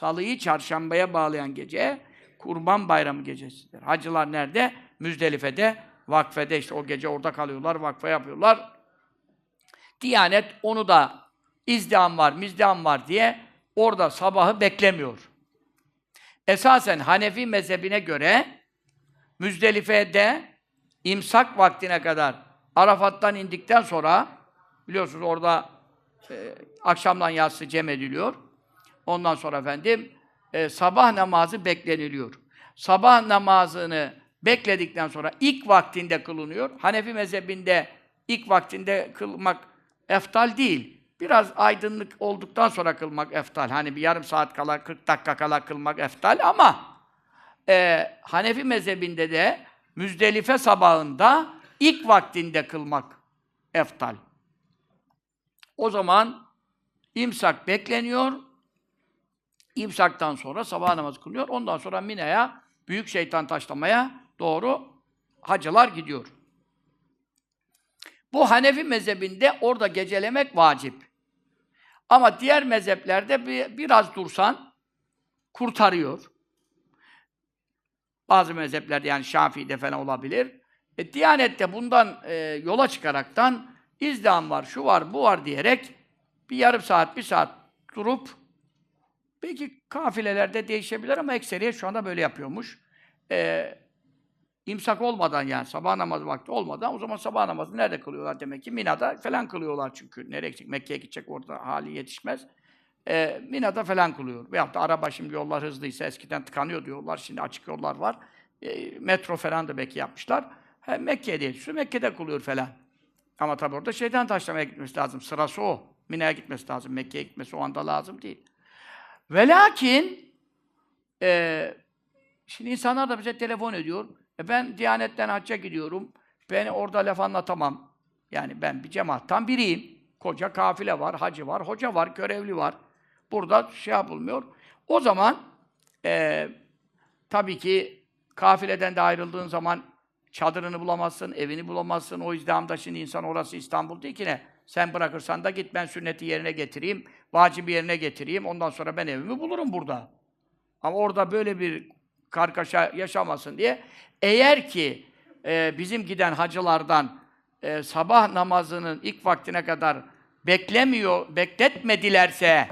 salıyı çarşambaya bağlayan gece Kurban Bayramı gecesidir. Hacılar nerede? Müzdelife'de, vakfede işte o gece orada kalıyorlar, vakfe yapıyorlar. Diyanet onu da izdiham var, mizdiham var diye orada sabahı beklemiyor. Esasen Hanefi mezhebine göre Müzdelife'de imsak vaktine kadar Arafat'tan indikten sonra biliyorsunuz orada e, akşamdan yatsı cem ediliyor. Ondan sonra efendim e, sabah namazı bekleniliyor. Sabah namazını bekledikten sonra ilk vaktinde kılınıyor. Hanefi mezhebinde ilk vaktinde kılmak eftal değil. Biraz aydınlık olduktan sonra kılmak eftal. Hani bir yarım saat kala, 40 dakika kala kılmak eftal ama e, Hanefi mezhebinde de Müzdelife sabahında ilk vaktinde kılmak eftal. O zaman imsak bekleniyor. İmsaktan sonra sabah namazı kılıyor. Ondan sonra Mina'ya, büyük şeytan taşlamaya doğru hacılar gidiyor. Bu Hanefi mezhebinde orada gecelemek vacip. Ama diğer mezheplerde bir, biraz dursan kurtarıyor. Bazı mezheplerde yani Şafii'de falan olabilir. E, Diyanet'te bundan e, yola çıkaraktan izdiham var, şu var, bu var diyerek bir yarım saat, bir saat durup belki kafilelerde değişebilir ama ekseriye şu anda böyle yapıyormuş. E, imsak olmadan yani sabah namazı vakti olmadan o zaman sabah namazı nerede kılıyorlar demek ki? Mina'da falan kılıyorlar çünkü. Nereye gidecek? Mekke'ye gidecek orada hali yetişmez. E, Mina'da falan kılıyor. Veyahut da araba şimdi yollar hızlıysa eskiden tıkanıyor diyorlar. Şimdi açık yollar var. E, metro falan da belki yapmışlar. He, Mekke'ye değil. Şu Mekke'de kılıyor falan. Ama tabi orada şeytan taşlamaya gitmesi lazım. Sırası o. Mina'ya gitmesi lazım. Mekke'ye gitmesi o anda lazım değil. Ve lakin e, şimdi insanlar da bize telefon ediyor. E ben Diyanet'ten hacca gidiyorum. Ben orada laf anlatamam. Yani ben bir cemaattan biriyim. Koca kafile var, hacı var, hoca var, görevli var. Burada şey yapılmıyor. O zaman e, tabii ki kafileden de ayrıldığın zaman çadırını bulamazsın, evini bulamazsın. O izdihamda şimdi insan orası İstanbul değil ki ne? Sen bırakırsan da git ben sünneti yerine getireyim, vacibi yerine getireyim. Ondan sonra ben evimi bulurum burada. Ama orada böyle bir kargaşa yaşamasın diye. Eğer ki e, bizim giden hacılardan e, sabah namazının ilk vaktine kadar beklemiyor, bekletmedilerse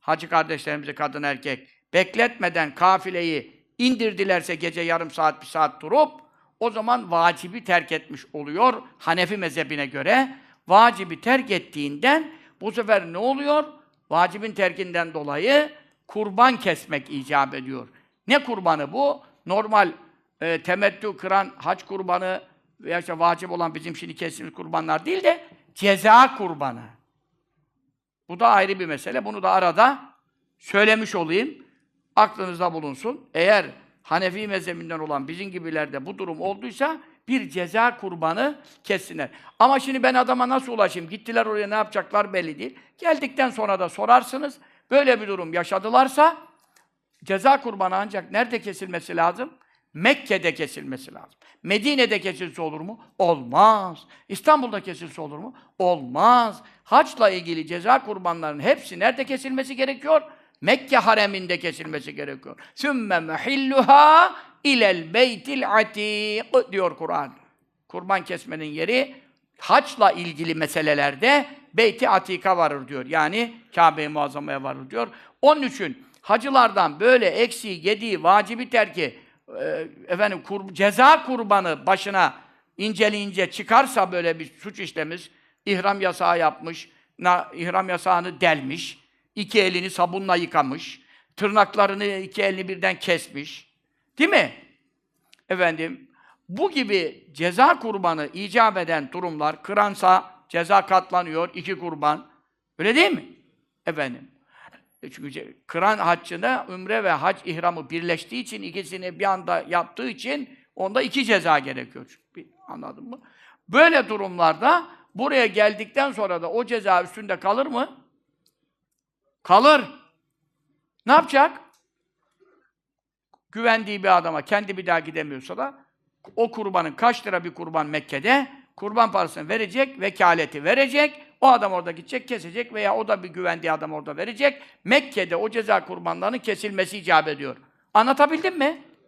hacı kardeşlerimizi kadın erkek bekletmeden kafileyi indirdilerse gece yarım saat bir saat durup o zaman vacibi terk etmiş oluyor Hanefi mezhebine göre. Vacibi terk ettiğinden bu sefer ne oluyor? Vacibin terkinden dolayı kurban kesmek icap ediyor. Ne kurbanı bu? Normal e, temettü kıran hac kurbanı veya işte vacip olan bizim şimdi kestiğimiz kurbanlar değil de ceza kurbanı. Bu da ayrı bir mesele. Bunu da arada söylemiş olayım. Aklınızda bulunsun. Eğer Hanefi mezhebinden olan bizim gibilerde bu durum olduysa bir ceza kurbanı kessinler. Ama şimdi ben adama nasıl ulaşayım? Gittiler oraya ne yapacaklar belli değil. Geldikten sonra da sorarsınız. Böyle bir durum yaşadılarsa ceza kurbanı ancak nerede kesilmesi lazım? Mekke'de kesilmesi lazım. Medine'de kesilse olur mu? Olmaz. İstanbul'da kesilse olur mu? Olmaz. Haçla ilgili ceza kurbanlarının hepsi nerede kesilmesi gerekiyor? Mekke hareminde kesilmesi gerekiyor. Sümme mehilluha ilel beytil atik diyor Kur'an. Kurban kesmenin yeri haçla ilgili meselelerde beyti atika varır diyor. Yani Kabe-i Muazzama'ya varır diyor. Onun için hacılardan böyle eksiği, yediği, vacibi terki, e, efendim kur, ceza kurbanı başına inceleyince çıkarsa böyle bir suç işlemiş, ihram yasağı yapmış, na, ihram yasağını delmiş, iki elini sabunla yıkamış, tırnaklarını iki elini birden kesmiş. Değil mi? Efendim, bu gibi ceza kurbanı icap eden durumlar, kıransa ceza katlanıyor, iki kurban. Öyle değil mi? Efendim. E Çünkü kıran haccına ümre ve hac ihramı birleştiği için ikisini bir anda yaptığı için onda iki ceza gerekiyor. Bir, anladın mı? Böyle durumlarda buraya geldikten sonra da o ceza üstünde kalır mı? Kalır. Ne yapacak? Güvendiği bir adama, kendi bir daha gidemiyorsa da o kurbanın kaç lira bir kurban Mekke'de kurban parasını verecek, vekaleti verecek. O adam orada gidecek, kesecek veya o da bir güvendiği adam orada verecek. Mekke'de o ceza kurbanlarının kesilmesi icap ediyor. Anlatabildim mi?